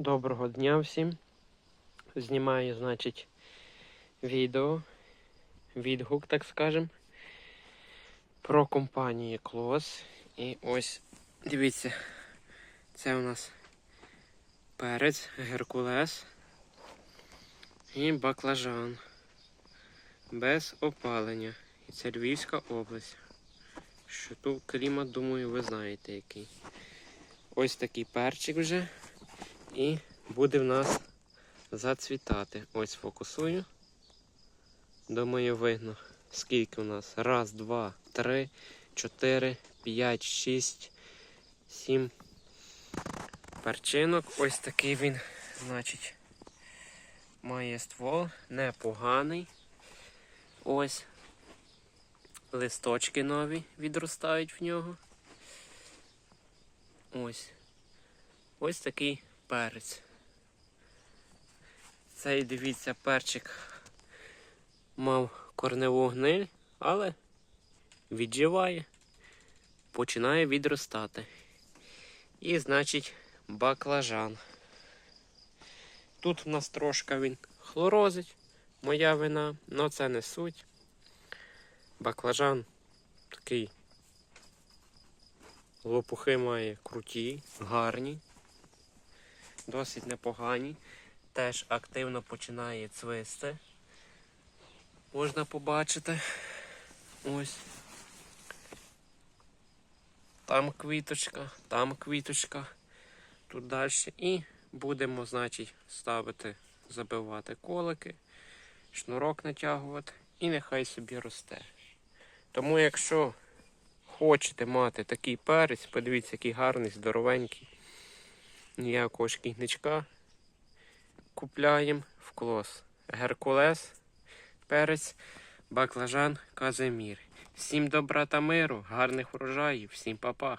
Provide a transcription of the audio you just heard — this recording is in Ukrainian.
Доброго дня всім. Знімаю, значить, відео, відгук, так скажем, про компанію Клос. І ось, дивіться, це у нас перець, геркулес і баклажан. Без опалення. І це Львівська область. Що тут клімат, думаю, ви знаєте який. Ось такий перчик вже. І буде в нас зацвітати. Ось фокусую. Думаю, видно, скільки у нас. Раз, два, три, чотири, п'ять, шість, сім перчинок. Ось такий він, значить, має ствол. Непоганий. Ось. Листочки нові відростають в нього. Ось. Ось такий перець. Цей, дивіться, перчик мав корневу гниль, але відживає, починає відростати. І, значить, баклажан. Тут в нас трошки він хлорозить, моя вина, але це не суть. Баклажан такий лопухи має круті, гарні досить непогані. Теж активно починає цвисти. Можна побачити. Ось. Там квіточка, там квіточка. Тут далі. І будемо, значить, ставити, забивати колики, шнурок натягувати і нехай собі росте. Тому, якщо хочете мати такий перець, подивіться, який гарний, здоровенький ніякого шкідничка. Купляємо в клос. Геркулес, перець, баклажан, казимір. Всім добра та миру, гарних врожаїв, всім па-па.